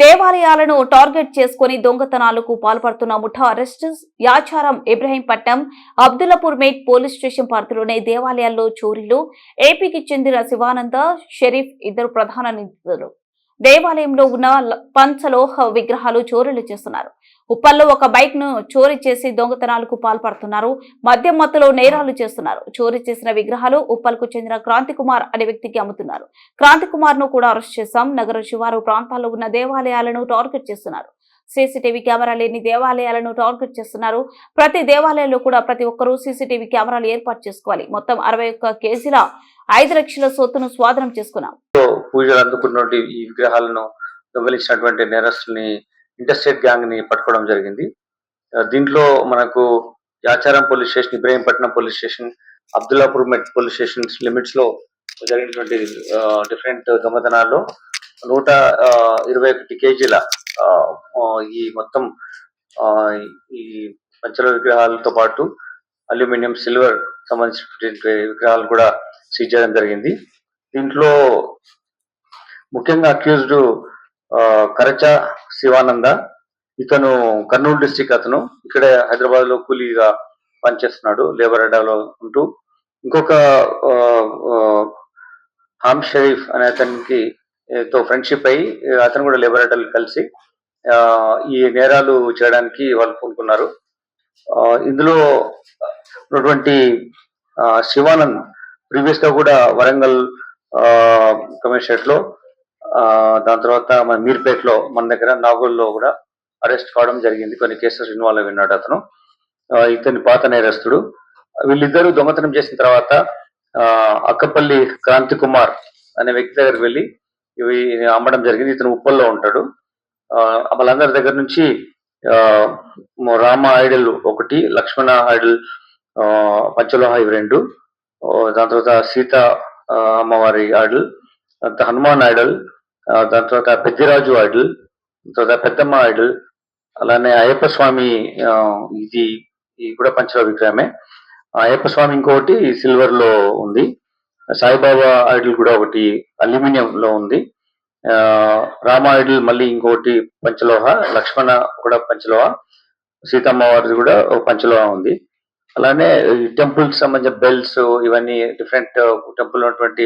దేవాలయాలను టార్గెట్ చేసుకుని దొంగతనాలకు పాల్పడుతున్న ముఠా arrest Yacharam Ibrahimpatnam Abdullapur Met police station పరిధిలోనే దేవాలయాల్లో చోరీలు ఏపీకి చెందిన శివానంద షరీఫ్ ఇద్దరు ప్రధాన నిందితులు. దేవాలయంలో ఉన్న పంచలోహ విగ్రహాలు చోరీలు చేస్తున్నారు. ఉప్పల్లో ఒక బైక్ను చోరీ చేసి దొంగతనాలకు పాల్పడుతున్నారు. మద్యం మత్తులో నేరాలు చేస్తున్నారు. చోరీ చేసిన విగ్రహాలు ఉప్పల్కు చెందిన క్రాంతి కుమార్ అనే వ్యక్తికి అమ్ముతున్నారు. క్రాంతి కుమార్ను కూడా అరెస్ట్ చేశాం. నగర శివారు ప్రాంతాల్లో ఉన్న దేవాలయాలను టార్గెట్ చేస్తున్నారు. సీసీటీవీ కెమెరా లేని దేవాలయాలను టార్గెట్ చేస్తున్నారు. ప్రతి దేవాలయంలో కూడా ప్రతి ఒక్కరూ సీసీటీవీ కెమెరాలు ఏర్పాటు చేసుకోవాలి. మొత్తం అరవై ఒక్క కేజీల ఐదు లక్షల సొత్తును స్వాధీనం చేసుకున్నాం. పూజలు అందుకున్నటువంటి ఈ విగ్రహాలను దొంగలించినటువంటి నేరస్తుల్ని ఇంటర్స్టేట్ గ్యాంగ్ని పట్టుకోవడం జరిగింది. దీంట్లో మనకు Yacharam police station Ibrahimpatnam police station Abdullapur Met police station లిమిట్స్లో జరిగినటువంటి డిఫరెంట్ దొంగతనాల్లో నూట ఇరవై ఒకటి కేజీల ఈ మొత్తం ఈ పంచల విగ్రహాలతో పాటు అల్యూమినియం సిల్వర్ సంబంధించినటువంటి విగ్రహాలు కూడా సీజ్ చేయడం జరిగింది. దీంట్లో ముఖ్యంగా అక్యూజ్డ్ కరచ శివానంద ఇతను కర్నూలు డిస్టిక్ అతను. ఇక్కడే హైదరాబాద్లో కూలీగా పనిచేస్తున్నాడు లేబర్ అడ్డాలో ఉంటూ. ఇంకొక హామ్ షరీఫ్ అనే అతనికి తో ఫ్రెండ్షిప్ అయ్యి అతను కూడా లేబర్ అడ్డాలు కలిసి ఆ, ఈ నేరాలు చేయడానికి వాళ్ళు పూనుకున్నారు ఆ, ఇందులో ఉన్నటువంటి ఆ, శివానంద్ ప్రీవియస్గా కూడా వరంగల్ కమిషనరేట్లో దాని తర్వాత మన మీర్పేటలో మన దగ్గర నాగోల్లో కూడా అరెస్ట్ కావడం జరిగింది. కొన్ని కేసెస్ ఇన్వాల్వ్ అయి ఉన్నాడు అతను. ఆ, ఇతని పాత నేరస్తుడు. వీళ్ళిద్దరూ దొంగతనం చేసిన తర్వాత ఆ, అక్కపల్లి క్రాంతి కుమార్ అనే వ్యక్తి దగ్గరికి వెళ్ళి ఇవి అమ్మడం జరిగింది. ఇతను ఉప్పల్లో ఉంటాడు. ఆ, వాళ్ళందరి దగ్గర నుంచి ఆ, రామ ఐడల్ ఒకటి లక్ష్మణ ఐడల్ ఆ, పంచలోహ ఇవి రెండు దాని తర్వాత సీత ఆ, అమ్మవారి ఐడల్ తర్వాత హనుమాన్ ఐడల్ దాని తర్వాత పెద్దిరాజు ఐడల్ తర్వాత పెద్దమ్మ ఐడల్ అలానే అయ్యప్ప స్వామి ఇది ఇది కూడా పంచలో విగ్రహమే అయ్యప్ప స్వామి ఇంకొకటి సిల్వర్లో ఉంది. సాయిబాబా ఐడల్ కూడా ఒకటి అల్యూమినియం లో ఉంది రామ ఐడల్ మళ్ళీ ఇంకొకటి పంచలోహ లక్ష్మణ కూడా పంచలోహ సీతమ్మ వారిది కూడా పంచలోహ ఉంది. అలానే టెంపుల్కి సంబంధించిన బెల్స్ ఇవన్నీ డిఫరెంట్ టెంపుల్ ఉన్నటువంటి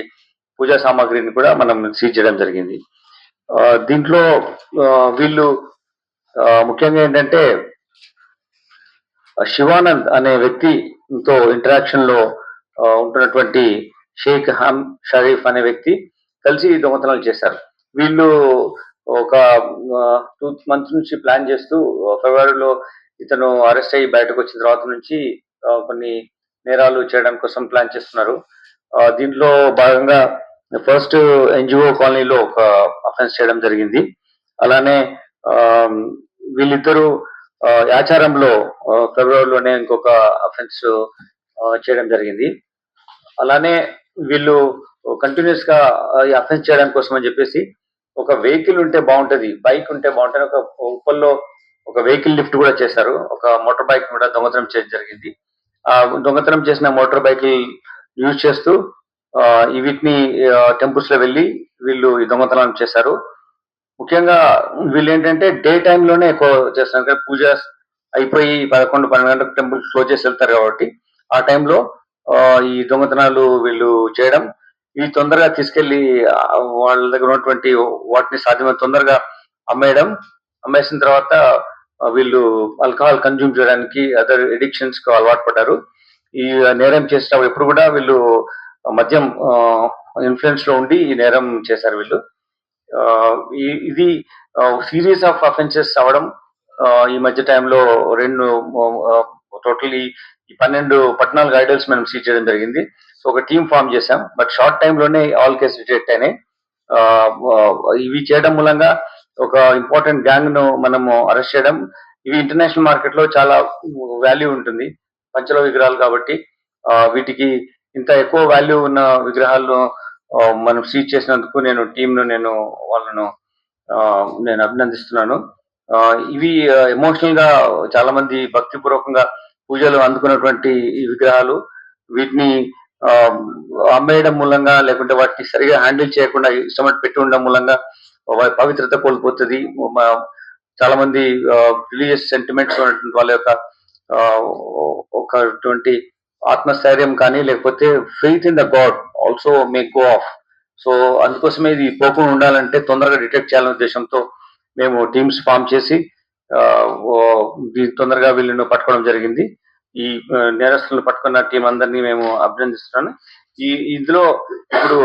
పూజా సామాగ్రిని కూడా మనం సీజ్ చేయడం జరిగింది. దీంట్లో వీళ్ళు ముఖ్యంగా ఏంటంటే శివానంద్ అనే వ్యక్తితో ఇంటరాక్షన్లో ఉంటున్నటువంటి షేక్ హమ్ షరీఫ్ అనే వ్యక్తి కలిసి దొంగతనాలు చేశారు. వీళ్ళు ఒక టూ మంత్స్ నుంచి ప్లాన్ చేస్తూ ఫిబ్రవరిలో ఇతను అరెస్ట్ అయ్యి బయటకు వచ్చిన తర్వాత నుంచి కొన్ని నేరాలు చేయడం కోసం ప్లాన్ చేస్తున్నారు. దీంట్లో భాగంగా ఫస్ట్ ఎన్జిఓ uh, కాలనీలో ఒక అఫెన్స్ చేయడం జరిగింది. అలానే um, ఆ, వీళ్ళిద్దరూ ఆచారంలో ఫిబ్రవరిలోనే ఇంకొక అఫెన్స్ చేయడం జరిగింది. అలానే వీళ్ళు కంటిన్యూస్గా ఈ అఫెన్స్ చేయడం కోసం అని చెప్పేసి ఒక వెహికల్ ఉంటే బాగుంటది బైక్ ఉంటే బాగుంటుంది ఒక ఉప్పల్లో ఒక వెహికల్ లిఫ్ట్ కూడా చేశారు. ఒక మోటార్ బైక్ కూడా దొంగతనం చేయడం జరిగింది. ఆ దొంగతనం చేసిన మోటార్ బైక్ యూజ్ చేస్తూ వీటిని టెంపుల్స్లో వెళ్ళి వీళ్ళు ఈ దొంగతనం చేశారు. ముఖ్యంగా వీళ్ళు ఏంటంటే డే లోనే ఎక్కువ చేస్తారు కానీ పూజ అయిపోయి పదకొండు పన్నెండు గంటలకు టెంపుల్ క్లోజ్ చేసి వెళ్తారు కాబట్టి ఆ టైంలో ఈ దొంగతనాలు వీళ్ళు చేయడం ఇవి తొందరగా తీసుకెళ్ళి వాళ్ళ దగ్గర ఉన్నటువంటి వాటిని సాధ్యమైన తొందరగా అమ్మేయడం అమ్మేసిన తర్వాత వీళ్ళు ఆల్కహాల్ కన్జ్యూమ్ చేయడానికి అదర్ ఎడిక్షన్స్కు అలవాటు పడ్డారు. ఈ నేరం చేసేటప్పుడు ఎప్పుడు కూడా వీళ్ళు మద్యం ఇన్ఫ్లుయెన్స్లో ఉండి ఈ నేరం చేశారు వీళ్ళు. ఇది సిరీస్ ఆఫ్ అఫెన్సెస్ అవడం ఈ మధ్య టైంలో రెండు టోటలీ ఈ పన్నెండు పద్నాలుగు ఐడల్స్ మనం సీజ్ చేయడం జరిగింది. సో ఒక టీం ఫామ్ చేశాం. బట్ షార్ట్ టైంలోనే ఆల్ కేసు డిటెక్ట్ అయినాయి. ఇవి చేయడం మూలంగా ఒక ఇంపార్టెంట్ గ్యాంగ్ను మనము అరెస్ట్ చేయడం ఇవి ఇంటర్నేషనల్ మార్కెట్లో చాలా వాల్యూ ఉంటుంది. పంచలో విగ్రహాలు కాబట్టి వీటికి ఇంత ఎక్కువ వాల్యూ ఉన్న విగ్రహాలను మనం సీజ్ చేసినందుకు నేను టీంను నేను వాళ్ళను నేను అభినందిస్తున్నాను. ఇవి ఎమోషనల్గా చాలా మంది భక్తిపూర్వకంగా పూజలు అందుకున్నటువంటి ఈ విగ్రహాలు వీటిని అమ్మేయడం మూలంగా లేకుంటే వాటిని సరిగా హ్యాండిల్ చేయకుండా ఇష్టమట్టు పెట్టి ఉండడం మూలంగా పవిత్రత కోల్పోతుంది. చాలా మంది రిలీజియస్ సెంటిమెంట్స్ ఉన్నటువంటి వాళ్ళ యొక్క ఒకటువంటి ఆత్మస్థైర్యం కానీ లేకపోతే faith in the God also make go off so అందుకోసమే ఇది పోకుండా ఉండాలంటే తొందరగా డిటెక్ట్ చేయాలనే ఉద్దేశంతో మేము టీమ్స్ ఫామ్ చేసి తొందరగా వీళ్ళను పట్టుకోవడం జరిగింది. ఈ నేరస్తులను పట్టుకున్న టీం అందరినీ మేము అభినందిస్తున్నాను. ఈ ఇందులో ఇప్పుడు